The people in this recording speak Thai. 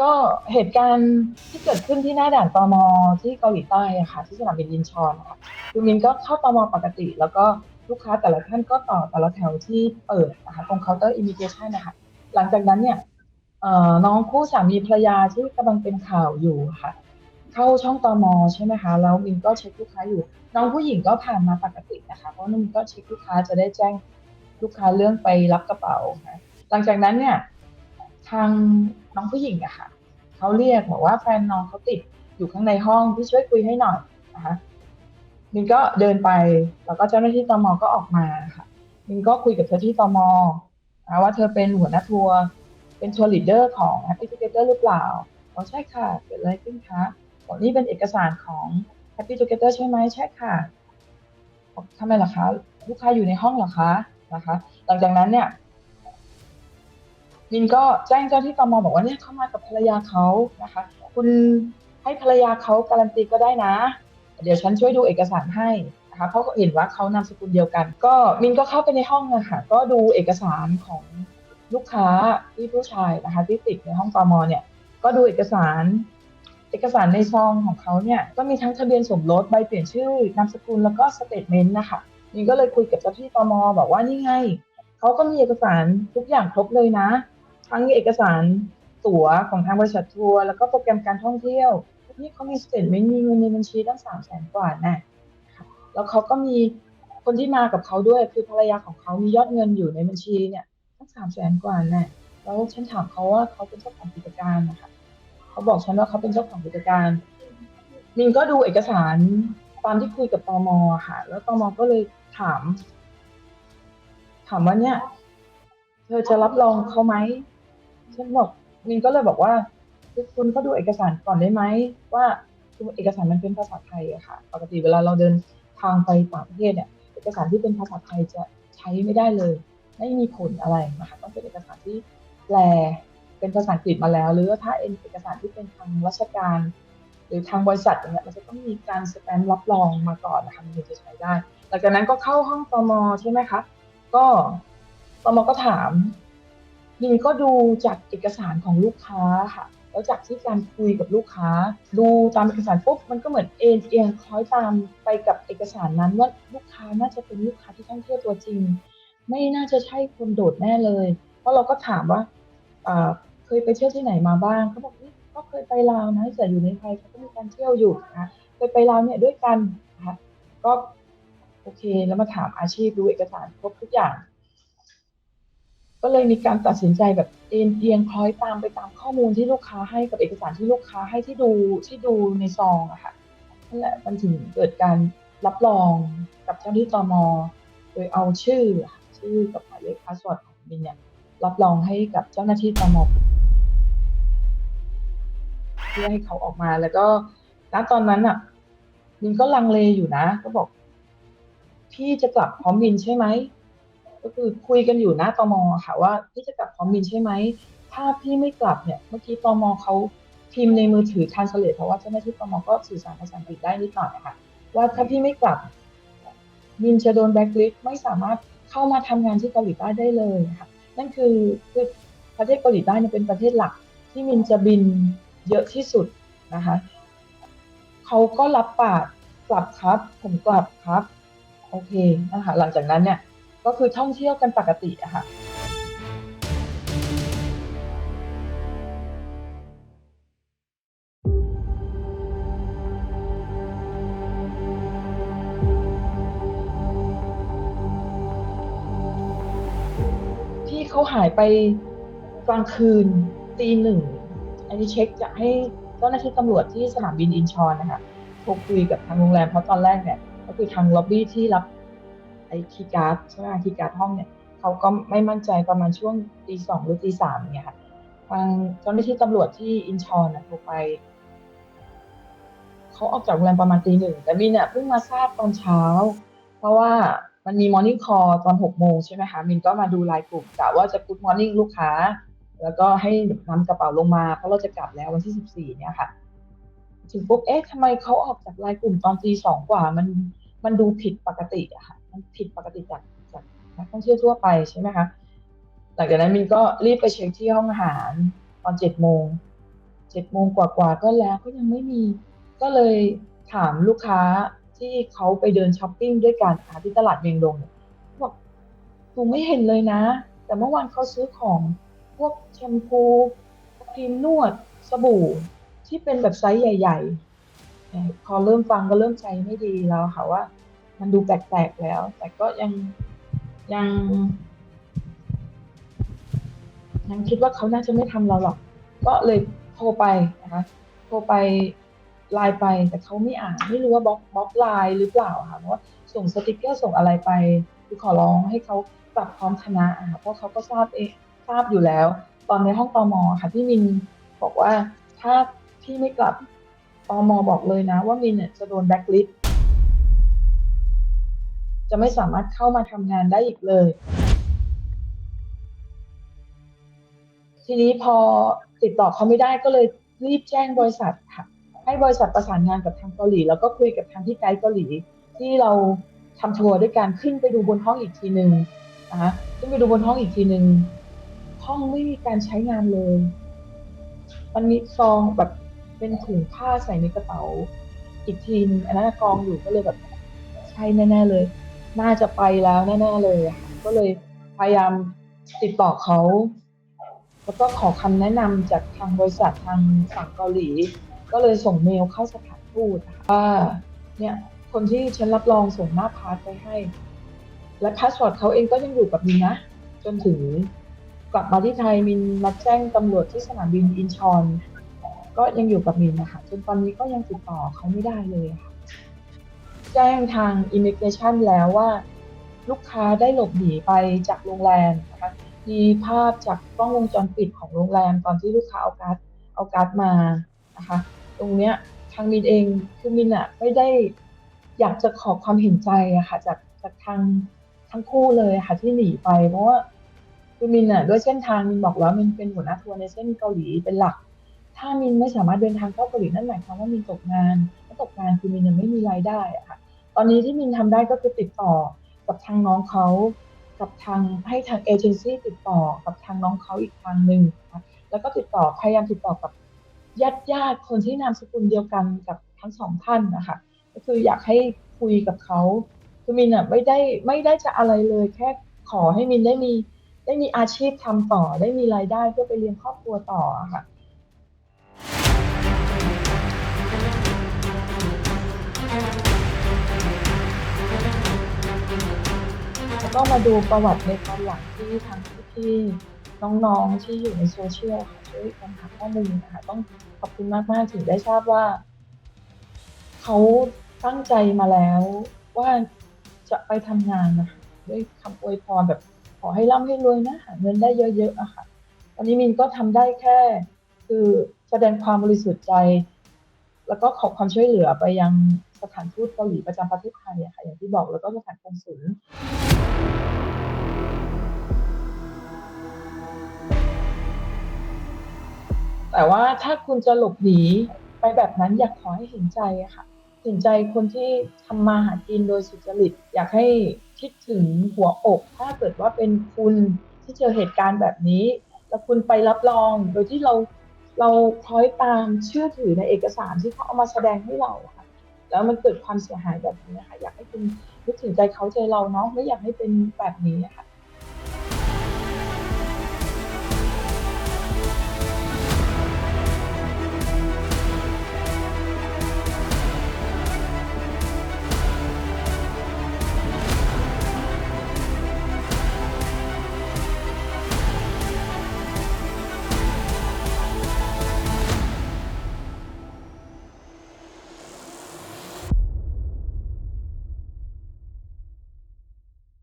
ก็เหตุการณ์ที่เกิดขึ้นที่หน้าด่านตมที่เกาหลีใต้อะค่ะ ที่สนามบินยินชอนค่ะคือมินก็เข้าตมปกติ แล้วก็ลูกค้าแต่ละท่านก็ต่อแต่ละแถวที่เปิดนะคะตรงเคาน์เตอร์อิมิเกชันนะคะหลังจากนั้นเนี่ยน้องคู่สามีภรรยาที่กำลังเป็นข่าวอยู่ค่ะ เข้าช่องตมใช่ไหมคะแล้วมินก็เช็คลูกค้าอยู่ น้องผู้หญิงก็ผ่านมาปกตินะคะเพราะมินก็เช็คลูกค้าจะได้แจ้งลูกค้าเรื่องไปรับกระเป๋าค่ะหลังจากนั้นเนี่ย ทางน้องผู้หญิงอะค่ะเขาเรียกบอกว่าแฟนน้องเขาติดอยู่ข้างในห้องพี่ช่วยคุยให้หน่อยนะคะมินก็เดินไปแล้วก็เจ้าหน้าที่ตมก็ออกมาค่ะมินก็คุยกับเจ้าหน้าที่ตมนะว่าเธอเป็นหัวหน้าทัวร์เป็นทัวร์ลีดเดอร์ของ Happy Together หรือเปล่าบอกใช่ค่ะเกิดอะไรขึ้นคะบอกนี่เป็นเอกสารของ Happy Together ใช่ไหมใช่ค่ะบอกทำไมล่ะคะ ลูกค้าอยู่ในห้องเหรอคะนะคะ หลังจากนั้นเนี่ย มินก็แจ้งเจ้าที่ตมบอกว่าเนี่ยเข้ามากับภรรยาเขานะคะ คุณให้ภรรยาเขาการันตีก็ได้นะ เดี๋ยวฉันช่วยดูเอกสารให้นะคะเพราะเห็นว่าเขานามสกุลเดียวกัน ก็มินก็เข้าไปในห้องอะค่ะก็ดูเอกสารของลูกค้าที่ผู้ชายนะคะที่ติดในห้องตมเนี่ย ก็ดูเอกสารเอกสารในซองของเขาเนี่ยก็มีทั้งทะเบียนสมรสใบเปลี่ยนชื่อนามสกุลแล้วก็สเตทเมนต์นะคะมินก็เลยคุยกับเจ้าที่ตมบอกว่านี่ไงเขาก็มีเอกสารทุกอย่างครบเลยนะ ทั้งเอกสารตั๋วของทางบริษัททัวร์แล้วก็โปรแกรมการท่องเที่ยวนี่เขามีสเตทเมนต์มีเงินในบัญชีตั้งสามแสนกว่าน่ค่ะแล้วเขาก็มีคนที่มากับเขาด้วยคือภรรยาของเขามียอดเงินอยู่ในบัญชีเนี่ยตั้งสามแสนกว่าแน่แล้วฉันถามเขาว่าเขาเป็นเจ้าของกิจการนะคะเขาบอกฉันว่าเขาเป็นเจ้าของกิจการมินก็ดูเอกสารตามที่คุยกับตมค่ะ แล้วตมก็เลยถาม ถามว่าเนี่ย เธอจะรับรองเขาไหม ฉันบอกมินก็เลยบอกว่า คุณก็ดูเอกสารก่อนได้ไหมว่าเอกสารมันเป็นภาษาไทยอะค่ะ ปกติเวลาเราเดินทางไปต่างประเทศเนี่ยเอกสารที่เป็นภาษาไทยจะใช้ไม่ได้เลย ไม่มีผลอะไรนะคะต้องเป็นเอกสารที่แปลเป็นภาษาอังกฤษมาแล้ว หรือว่าถ้าเป็นเอกสารที่เป็นทางราชการ หรือทางบริษัทอย่างเงี้ยมันจะต้องมีการสแตมป์รับรองมาก่อนนะคะมันถึงจะใช้ได้หลังจากนั้นก็เข้าห้องตมใช่ไหมคะก็ตมก็ถาม มินก็ดูจากเอกสารของลูกค้าค่ะ แล้วจากที่การคุยกับลูกค้า ดูตามเอกสารปุ๊บมันก็เหมือนเอ็นเอียงคล้อยตามไปกับเอกสารนั้นว่าลูกค้าน่าจะเป็นลูกค้าที่ท่องเที่ยวตัวจริง ไม่น่าจะใช่คนโดดแน่เลย เพราะเราก็ถามว่าเคยไปเที่ยวที่ไหนมาบ้างเขาบอกก็เคยไปลาวนะแต่อยู่ในไทยเขาก็มีการเที่ยวอยู่นะเคยไปลาวเนี่ยด้วยกันนะคะก็โอเคแล้วมาถามอาชีพดูเอกสารครบทุกอย่าง ก็เลยมีการตัดสินใจแบบเอ็นเอียงคล้อยตามไปตามข้อมูลที่ลูกค้าให้กับเอกสารที่ลูกค้าให้ที่ดูที่ดูในซองอะค่ะนั่นแหละมันถึงเกิดการรับรองกับเจ้าหน้าที่ตมโดยเอาชื่อชื่อกับหมายเลขพาสเวิร์ดของมินเนี่ยรับรองให้กับเจ้าหน้าที่ตมเพื่อให้เขาออกมาแล้วก็ณตอนนั้นอะมินก็ลังเลอยู่นะ ก็บอก พี่จะกลับพร้อมมินใช่ไหม ก็คือคุยกันอยู่หน้าตมค่ะว่าพี่จะกลับพร้อมมินใช่ไหม ถ้าพี่ไม่กลับเนี่ยเมื่อกี้ตมเขาพิมพ์ในมือถือทานสเลตเพราะว่าเจ้าหน้าที่ตมก็สื่อสารภาษาอังกฤษได้นิดหน่อยค่ะ ว่าถ้าพี่ไม่กลับมินจะโดนแบ็คลิสไม่สามารถเข้ามาทำงานที่เกาหลีใต้ได้เลยค่ะนั่นคือคือประเทศเกาหลีใต้เป็นประเทศหลักที่มินจะบินเยอะที่สุดนะคะเขาก็รับปากกลับครับ ผมกลับครับ โอเคนะคะหลังจากนั้นเนี่ย ก็คือท่องเที่ยวกันปกติอะค่ะที่เขาหายไปกลางคืนตีหนึ่ง อันนี้เช็คจะให้เจ้าหน้าที่ตำรวจที่สนามบินอินชอนนะคะโทรคุยกับทางโรงแรมเพราะตอนแรกเนี่ยก็คือทางล็อบบี้ที่รับ ไอ้คีย์การ์ดใช่ไหมคีย์การ์ดห้องเนี่ยเขาก็ไม่มั่นใจประมาณช่วงตีสองหรือตีสามเนี่ยค่ะทางเจ้าหน้าที่ตำรวจที่อินชอนนะโทรไปเขาออกจากโรงแรมประมาณตีหนึ่งแต่มินเนี่ยเพิ่งมาทราบตอนเช้า เพราะว่ามันมีมอร์นิ่งคอลตอนหกโมงใช่ไหมคะมินก็มาดูไลน์กลุ่มกะว่าจะกูดมอร์นิ่งลูกค้า แล้วก็ให้นำกระเป๋าลงมา เพราะเราจะกลับแล้ววันที่สิบสี่เนี่ยค่ะ ถึงปุ๊บเอ๊ะทำไมเขาออกจากไลน์กลุ่มตอนตีสองกว่า มันมันดูผิดปกติอะค่ะ มันผิดปกติจากจากนักท่องเที่ยวทั่วไปใช่ไหมคะหลังจากนั้นมินก็รีบไปเช็คที่ห้องอาหารตอนเจ็ดโมงเจ็ดโมงกว่าๆก็แล้วก็ยังไม่มี ก็เลยถามลูกค้าที่เขาไปเดินช้อปปิ้งด้วยกันค่ะที่ตลาดเมียงดงเนี่ยบอกหนูไม่เห็นเลยนะ แต่เมื่อวานเขาซื้อของพวกแชมพูครีมนวดสบู่ที่เป็นแบบไซส์ใหญ่ๆเอ่พอเริ่มฟังก็เริ่มใจไม่ดีแล้วค่ะว่า มันดูแปลกๆแล้ว แต่ก็ยังยัง ยังคิดว่าเขาน่าจะไม่ทำเราหรอก ก็เลยโทรไปนะคะโทรไปไลน์ไปแต่เขาไม่อ่านไม่รู้ว่าบล็อกบล็อกไลน์หรือเปล่าค่ะเพราะว่าส่งสติกเกอร์ส่งอะไรไปคือขอร้องให้เขากลับพร้อมคณะค่ะเพราะเขาก็ทราบเองทราบอยู่แล้ว ตอนในห้องตอมอค่ะพี่มินบอกว่าถ้าพี่ไม่กลับตอมอบอกเลยนะ ว่ามินเนี่ยจะโดนแบ็คลิสต์ จะไม่สามารถเข้ามาทำงานได้อีกเลย ทีนี้พอติดต่อเขาไม่ได้ก็เลยรีบแจ้งบริษัทค่ะให้บริษัทประสานงานกับทางเกาหลี แล้วก็คุยกับทางที่ไกด์เกาหลี ที่เราทำทัวร์ด้วยการขึ้นไปดูบนห้องอีกทีหนึ่งนะคะขึ้นไปดูบนห้องอีกทีหนึ่งห้องไม่มีการใช้งานเลย มันมีซองแบบเป็นถุงผ้าใส่ในกระเป๋า อีกทีนึงอันนั้นกองอยู่ก็เลยแบบใช่แน่ๆเลย น่าจะไปแล้วแน่ๆเลยก็เลยพยายามติดต่อเขา แล้วก็ขอคำแนะนำจากทางบริษัททางฝั่งเกาหลี ก็เลยส่งเมลเข้าสถานทูตว่าเนี่ยคนที่ฉันรับรองส่งหน้าพาสไปให้ และพาสปอร์ตเขาเองก็ยังอยู่กับมินนะ จนถึงกลับมาที่ไทยมินมาแจ้งตำรวจที่สนามบินอินชอน ก็ยังอยู่กับมินนะคะจนตอนนี้ก็ยังติดต่อเขาไม่ได้เลยค่ะ แจ้งทางอิมิเกชันแล้วว่า ลูกค้าได้หลบหนีไปจากโรงแรมนะคะมีภาพจากกล้องวงจรปิดของโรงแรมตอนที่ลูกค้าเอาการ์ดเอาการ์ดมานะคะตรงเนี้ยทางมินเองคือมินอะไม่ได้อยากจะขอความเห็นใจอะค่ะจากจากทางทั้งคู่เลยะค่ะที่หนีไป เพราะว่าคือมินอะด้วยเส้นทางมินบอกแล้วมินเป็นหัวหน้าทัวร์ในเส้นเกาหลีเป็นหลัก ถ้ามินไม่สามารถเดินทางเข้าเกาหลีนั่นหมายความว่ามินตกงานถ้าตกงานคือมินยังไม่มีรายได้อะค่ะ ตอนนี้ที่มินทำได้ก็คือติดต่อกับทางน้องเขากับทางให้ทางเอเจนซี่ติดต่อกับทางน้องเขาอีกทางหนึ่งนะคะแล้วก็ติดต่อพยายามติดต่อกับญาติญาติคนที่นามสกุลเดียวกันกับทั้งสองท่านนะคะก็คืออยากให้คุยกับเขาคือมินอะไม่ได้ไม่ได้จะอะไรเลย แค่ขอให้มินได้มีได้มีอาชีพทำต่อ ได้มีรายได้เพื่อไปเลี้ยงครอบครัวต่อะค่ะ ก็มาดูประวัติในตอนหลังที่ทางพี่ๆน้องๆที่อยู่ในโซเชียลค่ะช่วยกันหาข้อมูลนะคะต้องขอบคุณมากๆถึงได้ทราบว่า เขาตั้งใจมาแล้วว่าจะไปทำงานนะคะด้วยคำอวยพรแบบขอให้ร่ำให้รวยนะหาเงินได้เยอะๆอะค่ะตอนนี้มินก็ทำได้แค่ คือแสดงความบริสุทธิ์ใจ แล้วก็ขอความช่วยเหลือไปยังสถานทูตเกาหลีประจำประเทศไทยอะค่ะอย่างที่บอกแล้วก็สถานกงสุลแต่ว่าถ้าคุณจะหลบหนีไปแบบนั้นอยากขอให้เห็นใจค่ะ เห็นใจคนที่ทำมาหากินโดยสุจริต อยากให้คิดถึงหัวอก ถ้าเกิดว่าเป็นคุณที่เจอเหตุการณ์แบบนี้ แล้วคุณไปรับรองโดยที่เรา เราคล้อยตามเชื่อถือในเอกสารที่เขาเอามาแสดงให้เราค่ะ แล้วมันเกิดความเสียหายแบบนี้ค่ะ อยากให้คุณนึกถึงใจเขาใจเราเนาะไม่อยากให้เป็นแบบนี้ค่ะ